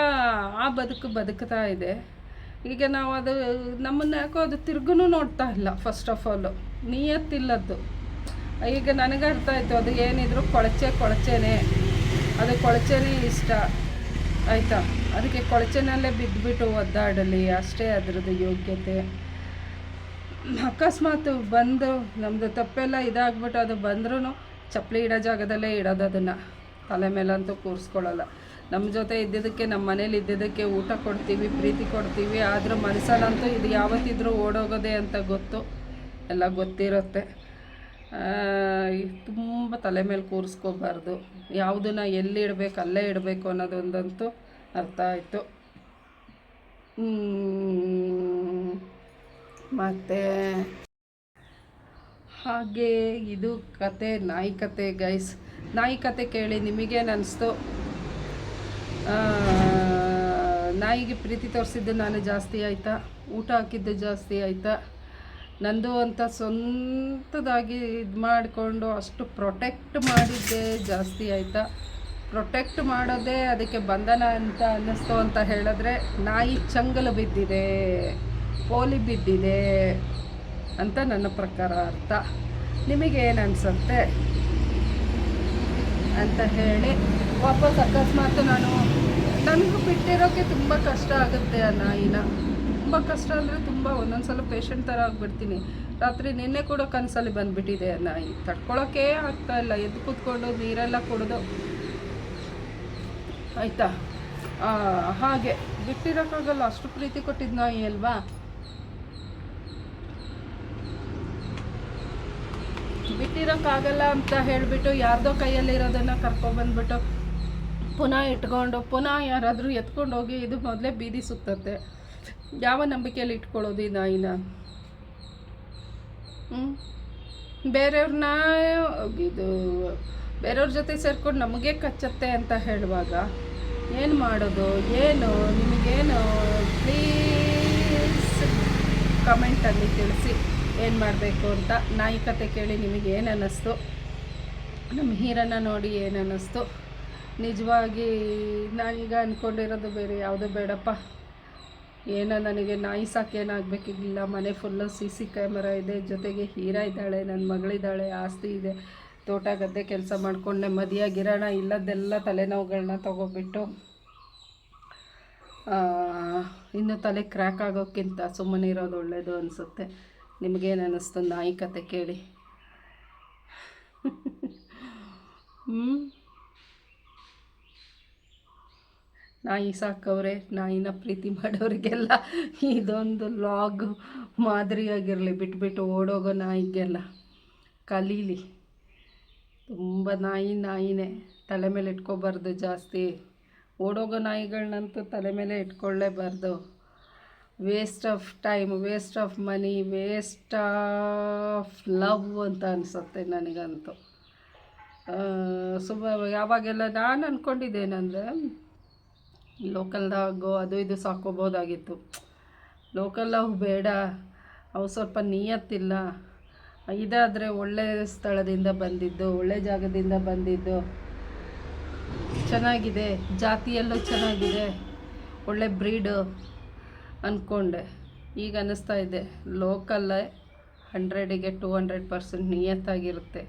ಆ ಬದುಕು ಬದುಕ್ತಾ ಇದೆ. ಈಗ ನಾವು ಅದು, ನಮ್ಮನ್ನು ಯಾಕೋ ಅದು ತಿರ್ಗೂ ನೋಡ್ತಾ ಇಲ್ಲ ಫಸ್ಟ್ ಆಫ್ ಆಲು ನಿಯತ್ತಿಲ್ಲದ್ದು. ಈಗ ನನಗೆ ಅರ್ಥ ಆಯಿತು, ಅದು ಏನಿದ್ರು ಕೊಳಚೆ ಕೊಳಚೆನೇ. ಅದು ಕೊಳಚೆನೇ ಇಷ್ಟ. ಆಯಿತಾ? ಅದಕ್ಕೆ ಕೊಳಚೆನಲ್ಲೇ ಬಿದ್ದುಬಿಟ್ಟು ಒದ್ದಾಡಲಿ, ಅಷ್ಟೇ ಅದರದ್ದು ಯೋಗ್ಯತೆ. ಅಕಸ್ಮಾತ್ ಬಂದು ನಮ್ಮದು ತಪ್ಪೆಲ್ಲ ಇದಾಗ್ಬಿಟ್ಟು ಅದು ಬಂದ್ರೂ ಚಪ್ಪಲಿ ಇಡೋ ಜಾಗದಲ್ಲೇ ಇಡೋದು ಅದನ್ನು. ತಲೆ ಮೇಲಂತೂ ಕೂರಿಸ್ಕೊಳ್ಳಲ್ಲ. ನಮ್ಮ ಜೊತೆ ಇದ್ದಿದ್ದಕ್ಕೆ ನಮ್ಮ ಮನೇಲಿ ಇದ್ದಿದ್ದಕ್ಕೆ ಊಟ ಕೊಡ್ತೀವಿ, ಪ್ರೀತಿ ಕೊಡ್ತೀವಿ, ಆದರೂ ಮನಸ್ಸಲ್ಲಂತೂ ಇದು ಯಾವತ್ತಿದ್ರೂ ಓಡೋಗೋದೆ ಅಂತ ಗೊತ್ತು. ಎಲ್ಲ ಗೊತ್ತಿರುತ್ತೆ. ತುಂಬ ತಲೆ ಮೇಲೆ ಕೂರಿಸ್ಕೋಬಾರ್ದು. ಯಾವುದನ್ನ ಎಲ್ಲಿ ಇಡಬೇಕು, ಅಲ್ಲೇ ಇಡಬೇಕು ಅನ್ನೋದೊಂದಂತೂ ಅರ್ಥ ಆಯಿತು. ಮತ್ತು ಹಾಗೆ ಇದು ಕತೆ, ನಾಯಿ ಕತೆ ಗೈಸ್ ನಾಯಿ ಕತೆ ಕೇಳಿ ನಿಮಗೇನಿಸ್ತು ನಾಯಿಗೆ ಪ್ರೀತಿ ತೋರಿಸಿದ್ದು ನಾನು ಜಾಸ್ತಿ ಆಯಿತಾ? ಊಟ ಹಾಕಿದ್ದು ಜಾಸ್ತಿ ಆಯಿತಾ? ನಂದು ಅಂತ ಸ್ವಂತದಾಗಿ ಇದು ಮಾಡಿಕೊಂಡು ಅಷ್ಟು ಪ್ರೊಟೆಕ್ಟ್ ಮಾಡಿದ್ದೆ ಜಾಸ್ತಿ ಆಯಿತಾ? ಪ್ರೊಟೆಕ್ಟ್ ಮಾಡೋದೇ ಅದಕ್ಕೆ ಬಂಧನ ಅಂತ ಅನ್ನಿಸ್ತು ಅಂತ ಹೇಳಿದ್ರೆ ನಾಯಿ ಚಂಗಲು ಬಿದ್ದಿದೆ. ಪೋಲಿ ಬಿದ್ದಿದೆ ಅಂತ ನನ್ನ ಪ್ರಕಾರ ಅರ್ಥ. ನಿಮಗೇನು ಅನಿಸುತ್ತೆ? ಅಂತ ಹೇಳಿ ವಾಪಸ್ ಅಕಸ್ಮಾತ್ ನಾನು ನನಗೂ ಬಿಟ್ಟಿರೋಕ್ಕೆ ತುಂಬ ಕಷ್ಟ ಆಗುತ್ತೆ ಆ ನಾಯಿನ. ತುಂಬ ಕಷ್ಟ ಅಂದರೆ ತುಂಬ ಒಂದೊಂದು ಸಲ ಪೇಷಂಟ್ ಥರ ಆಗಿಬಿಡ್ತೀನಿ. ರಾತ್ರಿ ನಿನ್ನೆ ಕೂಡ ಕನಸಲ್ಲಿ ಬಂದುಬಿಟ್ಟಿದೆ ನಾಯಿ. ತಡ್ಕೊಳ್ಳೋಕ್ಕೇ ಆಗ್ತಾ ಇಲ್ಲ. ಎದ್ದು ಕೂತ್ಕೊಂಡು ನೀರೆಲ್ಲ ಕುಡಿದು. ಆಯಿತಾ? ಹಾಗೆ. ಬಿಟ್ಟಿರೋಕ್ಕಾಗಲ್ಲ. ಅಷ್ಟು ಪ್ರೀತಿ ಕೊಟ್ಟಿದ್ದು ನಾಯಿ ಅಲ್ವಾ? ಬಿಟ್ಟಿರೋಕ್ಕಾಗಲ್ಲ ಅಂತ ಹೇಳಿಬಿಟ್ಟು ಯಾರ್ದೋ ಕೈಯಲ್ಲಿರೋದನ್ನು ಕರ್ಕೊಬಂದ್ಬಿಟ್ಟು ಪುನಃ ಇಟ್ಕೊಂಡು, ಪುನಃ ಯಾರಾದರೂ ಎತ್ಕೊಂಡು ಹೋಗಿ ಇದು ಮೊದಲೇ ಬೀದಿ ಸುತ್ತತ್ತೆ ಯಾವ ನಂಬಿಕೆಯಲ್ಲಿ ಇಟ್ಕೊಳ್ಳೋದು ಈ ನಾಯಿನ? ಬೇರೆಯವ್ರನ್ನ ಇದು, ಬೇರೆಯವ್ರ ಜೊತೆ ಸೇರ್ಕೊಂಡು ನಮಗೆ ಕಚ್ಚತ್ತೆ ಅಂತ ಹೇಳುವಾಗ ಏನು ಮಾಡೋದು? ಏನು? ನಿಮಗೇನು? ಪ್ಲೀಸ್ ಕಮೆಂಟಲ್ಲಿ ತಿಳಿಸಿ. ಏನು ಮಾಡಬೇಕು ಅಂತ ನಾಯಿ ಕತೆ ಕೇಳಿ ನಿಮಗೆ ಏನು ಅನ್ನಿಸ್ತು ನಮ್ಮ ಹೀರನ್ನು ನೋಡಿ ಏನು ಅನ್ನಿಸ್ತು ನಿಜವಾಗಿ ನಾನೀಗ ಅಂದ್ಕೊಂಡಿರೋದು ಬೇರೆ, ಯಾವುದೂ ಬೇಡಪ್ಪ. ಏನೋ ನನಗೆ ನಾಯಿ ಸಾಕೇನಾಗಬೇಕಿಲ್ಲ ಮನೆ ಫುಲ್ಲು ಸಿ ಸಿ ಕ್ಯಾಮರಾ ಇದೆ, ಜೊತೆಗೆ ಹೀರ ಇದ್ದಾಳೆ ನನ್ನ ಮಗಳಿದ್ದಾಳೆ, ಆಸ್ತಿ ಇದೆ. ತೋಟ ಗದ್ದೆ ಕೆಲಸ ಮಾಡ್ಕೊಂಡು ನೆಮ್ಮದಿಯಾಗಿರೋಣ ಇಲ್ಲದೆಲ್ಲ ತಲೆನೋವುಗಳನ್ನ ತೊಗೊಬಿಟ್ಟು ಇನ್ನು ತಲೆ ಕ್ರ್ಯಾಕ್ ಆಗೋಕ್ಕಿಂತ ಸುಮ್ಮನೆ ಇರೋದು ಒಳ್ಳೆಯದು ಅನಿಸುತ್ತೆ. ನಿಮಗೇನು ಅನ್ನಿಸ್ತು ನಾಯಿ ಕತೆ ಕೇಳಿ. ಹ್ಞೂ ನಾಯಿ ಸಾಕವ್ರೆ, ನಾಯಿನ ಪ್ರೀತಿ ಮಾಡೋರಿಗೆಲ್ಲ ಇದೊಂದು ಲಾಗ್ ಮಾದರಿಯಾಗಿರಲಿ, ಬಿಟ್ಬಿಟ್ಟು ಓಡೋಗೋ ನಾಯಿಗೆಲ್ಲ. ಕಲೀಲಿ. ತುಂಬ ನಾಯಿ ನಾಯಿನೇ, ತಲೆ ಮೇಲೆ ಇಟ್ಕೋಬಾರ್ದು ಜಾಸ್ತಿ. ಓಡೋಗೋ ನಾಯಿಗಳನ್ನಂತೂ ತಲೆ ಮೇಲೆ ಇಟ್ಕೊಳ್ಳೇಬಾರ್ದು. Waste of time waste of money waste of love ಅಂತ ಅನಿಸುತ್ತೆ ನನಗಂತೂ. ಸುಮ್ಮ ಯಾವಾಗೆಲ್ಲ ನಾನು ಅಂದ್ಕೊಂಡಿದ್ದೇನೆಂದರೆ ಲೋಕಲ್ ಡಾಗು ಅದು ಇದು ಸಾಕೋಬೋದಾಗಿತ್ತು ಲೋಕಲ್ ಲವ್ ಬೇಡ, ಅವು ಸ್ವಲ್ಪ ನಿಯತ್ತಿಲ್ಲ. ಇದಾದರೆ ಒಳ್ಳೆ ಸ್ಥಳದಿಂದ ಬಂದಿದ್ದು, ಒಳ್ಳೆ ಜಾಗದಿಂದ ಬಂದಿದ್ದು. ಚೆನ್ನಾಗಿದೆ, ಜಾತಿಯಲ್ಲೂ ಚೆನ್ನಾಗಿದೆ, ಒಳ್ಳೆ ಬ್ರೀಡು ಅಂದ್ಕೊಂಡೆ ಈಗ ಅನ್ನಿಸ್ತಾ ಇದೆ, ಲೋಕಲ್ಲೇ ಹಂಡ್ರೆಡಿಗೆ ಟೂ ಹಂಡ್ರೆಡ್ ಪರ್ಸೆಂಟ್ ನಿಯತ್ತಾಗಿರುತ್ತೆ.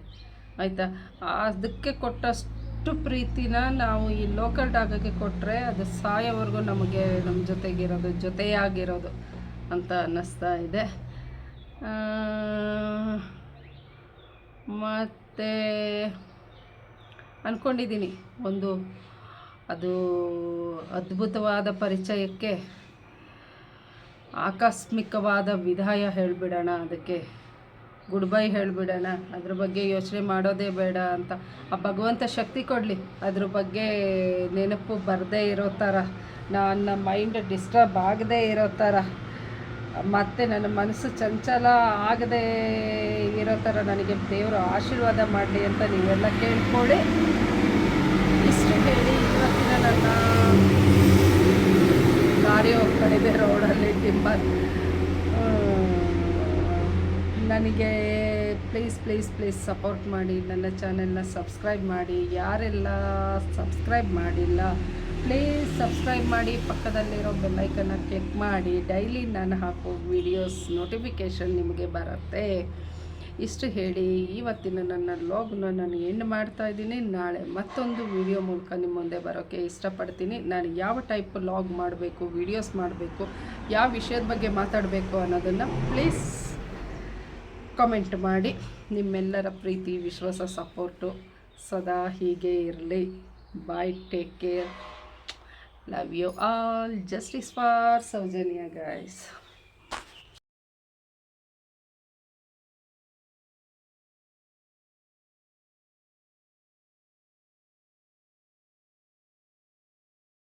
ಆಯಿತಾ? ಅದಕ್ಕೆ ಕೊಟ್ಟಷ್ಟು ಪ್ರೀತಿನ ನಾವು ಈ ಲೋಕಲ್ ಡಾಗಕ್ಕೆ ಕೊಟ್ಟರೆ ಅದು ಸಾಯೋವರೆಗೂ ನಮಗೆ ನಮ್ಮ ಜೊತೆಗಿರೋದು, ಜೊತೆಯಾಗಿರೋದು ಅಂತ ಅನ್ನಿಸ್ತಾ ಇದೆ. ಮತ್ತು ಅಂದ್ಕೊಂಡಿದ್ದೀನಿ ಒಂದು ಅದು ಅದ್ಭುತವಾದ ಪರಿಚಯಕ್ಕೆ ಆಕಸ್ಮಿಕವಾದ ವಿದಾಯ ಹೇಳಿಬಿಡೋಣ, ಅದಕ್ಕೆ ಗುಡ್ ಬೈ ಹೇಳಿಬಿಡೋಣ. ಅದ್ರ ಬಗ್ಗೆ ಯೋಚನೆ ಮಾಡೋದೇ ಬೇಡ ಅಂತ. ಆ ಭಗವಂತ ಶಕ್ತಿ ಕೊಡಲಿ. ಅದ್ರ ಬಗ್ಗೆ ನೆನಪು ಬರದೇ ಇರೋ ಥರ, ನನ್ನ ಮೈಂಡ್ ಡಿಸ್ಟರ್ಬ್ ಆಗದೇ ಇರೋ ಥರ, ಮತ್ತು ನನ್ನ ಮನಸ್ಸು ಚಂಚಲ ಆಗದೇ ಇರೋ ಥರ ನನಗೆ ದೇವರು ಆಶೀರ್ವಾದ ಮಾಡಲಿ ಅಂತ ನೀವೆಲ್ಲ ಕೇಳ್ಕೊಳ್ಳಿ. ಇಷ್ಟು ಹೇಳಿ ಇವತ್ತಿನ ನನ್ನ ದಾರಿ ಹೋಗ್ತಾ ಇದೆ ರೋಡಲ್ಲಿ ಟಿಂಬರ್ ನನಗೆ ಪ್ಲೀಸ್ ಪ್ಲೀಸ್ ಪ್ಲೀಸ್ ಸಪೋರ್ಟ್ ಮಾಡಿ, ನನ್ನ ಚಾನೆಲ್ನ ಸಬ್ಸ್ಕ್ರೈಬ್ ಮಾಡಿ. ಯಾರೆಲ್ಲ ಸಬ್ಸ್ಕ್ರೈಬ್ ಮಾಡಿಲ್ಲ, ಪ್ಲೀಸ್ ಸಬ್ಸ್ಕ್ರೈಬ್ ಮಾಡಿ. ಪಕ್ಕದಲ್ಲಿರೋ ಬೆಲ್ಲೈಕನ್ನ ಕ್ಲಿಕ್ ಮಾಡಿ. ಡೈಲಿ ನಾನು ಹಾಕೋ ವಿಡಿಯೋಸ್, ನೋಟಿಫಿಕೇಷನ್ ನಿಮಗೆ ಬರುತ್ತೆ. ಇಷ್ಟು ಹೇಳಿ ಇವತ್ತಿನ ನನ್ನ ಲಾಗ್ನ ನಾನು ಎಂಡ್ ಮಾಡ್ತಾ ಇದ್ದೀನಿ. ನಾಳೆ ಮತ್ತೊಂದು ವಿಡಿಯೋ ಮೂಲಕ ನಿಮ್ಮ ಮುಂದೆ ಬರೋಕ್ಕೆ ಇಷ್ಟಪಡ್ತೀನಿ. ನಾನು ಯಾವ ಟೈಪ್ ಲಾಗ್ ಮಾಡಬೇಕು ವಿಡಿಯೋಸ್ ಮಾಡಬೇಕು, ಯಾವ ವಿಷಯದ ಬಗ್ಗೆ ಮಾತಾಡಬೇಕು ಅನ್ನೋದನ್ನು ಪ್ಲೀಸ್ ಕಮೆಂಟ್ ಮಾಡಿ. ನಿಮ್ಮೆಲ್ಲರ ಪ್ರೀತಿ, ವಿಶ್ವಾಸ ಸಪೋರ್ಟು ಸದಾ ಹೀಗೆ ಇರಲಿ. Bye take care love you all justice for Soujanya guys